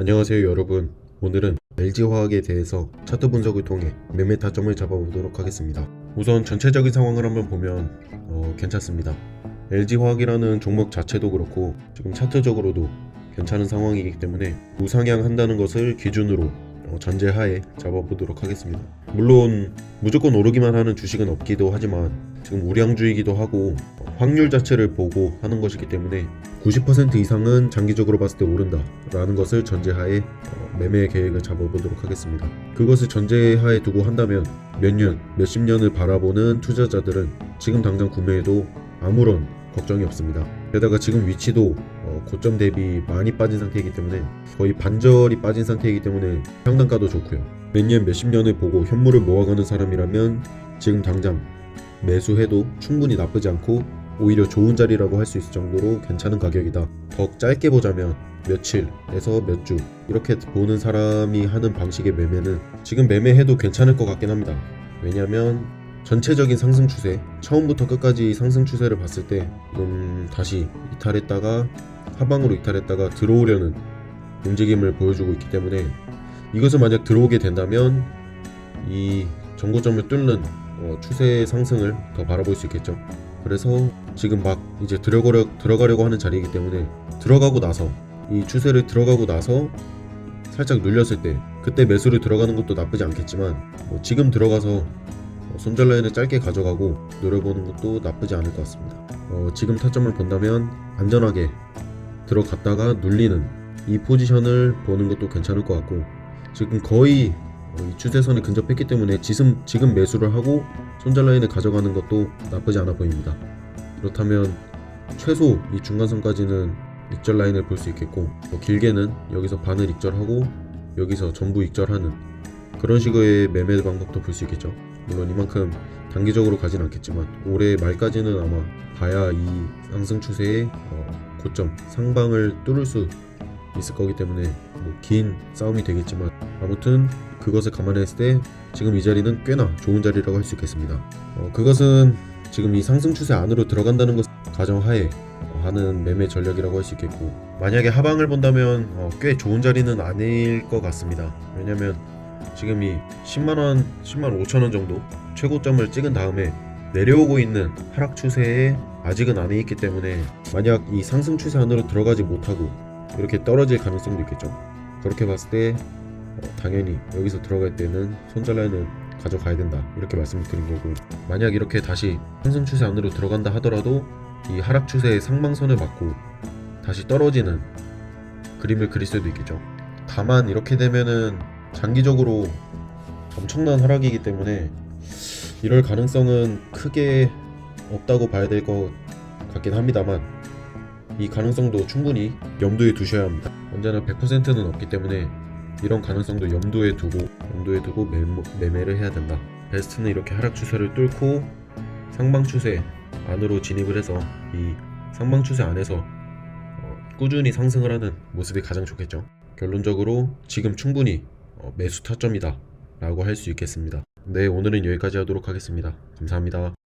안녕하세요 여러분. 오늘은 LG화학에 대해서 차트 분석을 통해 매매 타점을 잡아보도록 하겠습니다. 우선 전체적인 상황을 한번 보면 어, 괜찮습니다. LG화학이라는 종목 자체도 그렇고 지금 차트적으로도 괜찮은 상황이기 때문에 우상향 한다는 것을 기준으로 어, 전제하에 잡아보도록 하겠습니다. 물론 무조건 오르기만 하는 주식은 없기도 하지만 지금 우량주이기도 하고 어, 확률 자체를 보고 하는 것이기 때문에 90% 이상은 장기적으로 봤을 때 오른다 라는 것을 전제하에 어, 매매 계획을 잡아보도록 하겠습니다. 그것을 전제하에 두고 한다면 몇 년, 몇십 년을 바라보는 투자자들은 지금 당장 구매해도 아무런 걱정이 없습니다 게다가 지금 위치도 어, 고점 대비 많이 빠진 상태이기 때문에 거의 반절이 빠진 상태이기 때문에 평단가도 좋고요 몇 년, 몇십 년을 보고 현물을 모아가는 사람이라면 지금 당장 매수해도 충분히 나쁘지 않고 오히려 좋은 자리라고 할 수 있을 정도로 괜찮은 가격이다. 더 짧게 보자면 며칠에서 몇 주 이렇게 보는 사람이 하는 방식의 매매는 지금 매매해도 괜찮을 것 같긴 합니다. 왜냐하면 전체적인 상승 추세 처음부터 끝까지 상승 추세를 봤을 때 음, 다시 이탈했다가 하방으로 이탈했다가 들어오려는 움직임을 보여주고 있기 때문에 이것을 만약 들어오게 된다면 이 정고점을 뚫는 어, 추세 상승을 더 바라볼 수 있겠죠. 그래서 지금 막 이제 들어가려, 들어가려고 하는 자리이기 때문에 들어가고 나서 이 추세를 들어가고 나서 살짝 눌렸을 때 그때 매수를 들어가는 것도 나쁘지 않겠지만 뭐 지금 들어가서 어, 손절 라인을 짧게 가져가고 노려보는 것도 나쁘지 않을 것 같습니다. 어, 지금 타점을 본다면 안전하게 들어갔다가 눌리는 이 포지션을 보는 것도 괜찮을 것 같고 지금 거의 어, 이 추세선에 근접했기 때문에 지금, 지금 매수를 하고 손절 라인을 가져가는 것도 나쁘지 않아 보입니다. 그렇다면 최소 이 중간선까지는 익절 라인을 볼 수 있겠고 뭐 길게는 여기서 반을 익절하고 여기서 전부 익절하는 그런 식의 매매 방법도 볼 수 있겠죠. 물론 이만큼 단기적으로 가진 않겠지만 올해 말까지는 아마 봐야 이 상승 추세의 어, 고점 상방을 뚫을 수 있을 거기 때문에 뭐 긴 싸움이 되겠지만 아무튼 그것을 감안했을 때 지금 이 자리는 꽤나 좋은 자리라고 할 수 있겠습니다. 어, 그것은 지금 이 상승 추세 안으로 들어간다는 것 가정하에 어, 하는 매매 전략이라고 할 수 있겠고 만약에 하방을 본다면 어, 꽤 좋은 자리는 아닐 것 같습니다. 왜냐면 지금 이 10만원, 10만 5천원 정도 최고점을 찍은 다음에 내려오고 있는 하락 추세에 아직은 안에 있기 때문에 만약 이 상승 추세 안으로 들어가지 못하고 이렇게 떨어질 가능성도 있겠죠. 그렇게 봤을 때 어, 당연히 여기서 들어갈 때는 손절 라인을 가져가야 된다 이렇게 말씀을 드린 거고 만약 이렇게 다시 상승 추세 안으로 들어간다 하더라도 이 하락 추세의 상방선을 맞고 다시 떨어지는 그림을 그릴 수도 있겠죠. 다만 이렇게 되면은 장기적으로 엄청난 하락이기 때문에 이럴 가능성은 크게 없다고 봐야 될 것 같긴 합니다만 이 가능성도 충분히 염두에 두셔야 합니다. 언제나 100%는 없기 때문에 이런 가능성도 염두에 두고 염두에 두고 매모, 매매를 해야 된다. 베스트는 이렇게 하락 추세를 뚫고 상방 추세 안으로 진입을 해서 이 상방 추세 안에서 어, 꾸준히 상승을 하는 모습이 가장 좋겠죠. 결론적으로 지금 충분히 어, 매수 타점이다 라고 할 수 있겠습니다. 네 오늘은 여기까지 하도록 하겠습니다. 감사합니다.